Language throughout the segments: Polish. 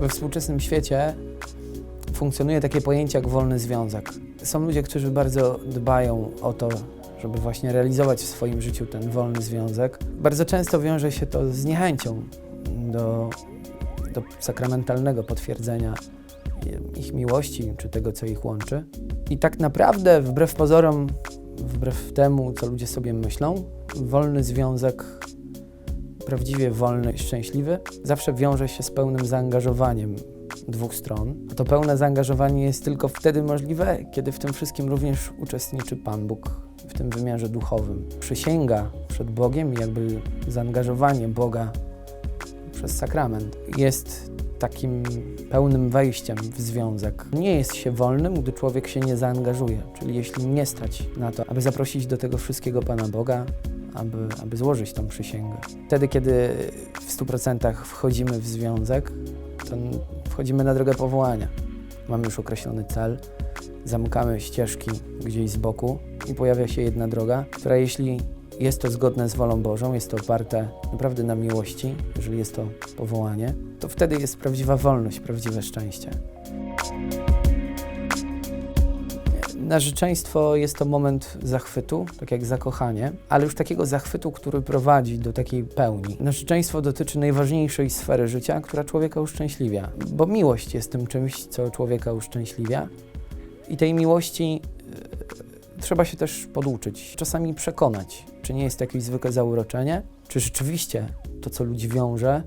We współczesnym świecie funkcjonuje takie pojęcie jak wolny związek. Są ludzie, którzy bardzo dbają o to, żeby właśnie realizować w swoim życiu ten wolny związek. Bardzo często wiąże się to z niechęcią do, do sakramentalnego potwierdzenia ich miłości czy tego, co ich łączy. I tak naprawdę, wbrew pozorom, wbrew temu, co ludzie sobie myślą, wolny związek, prawdziwie wolny i szczęśliwy, zawsze wiąże się z pełnym zaangażowaniem dwóch stron. To pełne zaangażowanie jest tylko wtedy możliwe, kiedy w tym wszystkim również uczestniczy Pan Bóg w tym wymiarze duchowym. Przysięga przed Bogiem jakby zaangażowanie Boga przez sakrament jest takim pełnym wejściem w związek. Nie jest się wolnym, gdy człowiek się nie zaangażuje, czyli jeśli nie stać na to, aby zaprosić do tego wszystkiego Pana Boga, aby, aby złożyć tą przysięgę. Wtedy, kiedy w 100% wchodzimy w związek, to wchodzimy na drogę powołania. Mamy już określony cel, zamykamy ścieżki gdzieś z boku i pojawia się jedna droga, która jeśli jest to zgodne z wolą Bożą, jest to oparte naprawdę na miłości, jeżeli jest to powołanie, to wtedy jest prawdziwa wolność, prawdziwe szczęście. Narzeczeństwo jest to moment zachwytu, tak jak zakochanie, ale już takiego zachwytu, który prowadzi do takiej pełni. Narzeczeństwo dotyczy najważniejszej sfery życia, która człowieka uszczęśliwia, bo miłość jest tym czymś, co człowieka uszczęśliwia. I tej miłości e, trzeba się też poduczyć, czasami przekonać, czy nie jest to jakieś zwykłe zauroczenie, czy rzeczywiście to, co ludzi wiąże,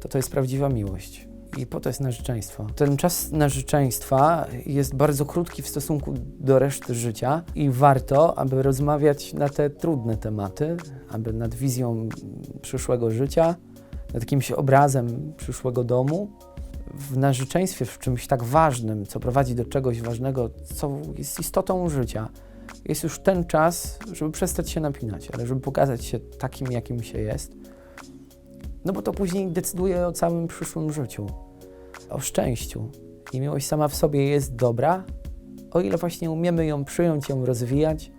to to jest prawdziwa miłość. I po to jest narzeczeństwo. Ten czas narzeczeństwa jest bardzo krótki w stosunku do reszty życia i warto, aby rozmawiać na te trudne tematy, aby nad wizją przyszłego życia, nad jakimś obrazem przyszłego domu. W narzeczeństwie, w czymś tak ważnym, co prowadzi do czegoś ważnego, co jest istotą życia, jest już ten czas, żeby przestać się napinać, ale żeby pokazać się takim, jakim się jest. No bo to później decyduje o całym przyszłym życiu, o szczęściu. I miłość sama w sobie jest dobra, o ile właśnie umiemy ją przyjąć, ją rozwijać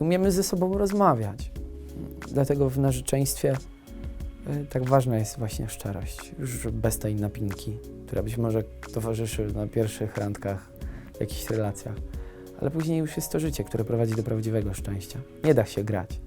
i umiemy ze sobą rozmawiać. Dlatego w narzeczeństwie y, tak ważna jest właśnie szczerość, już bez tej napinki, która być może towarzyszy na pierwszych randkach w jakichś relacjach. Ale później już jest to życie, które prowadzi do prawdziwego szczęścia. Nie da się grać.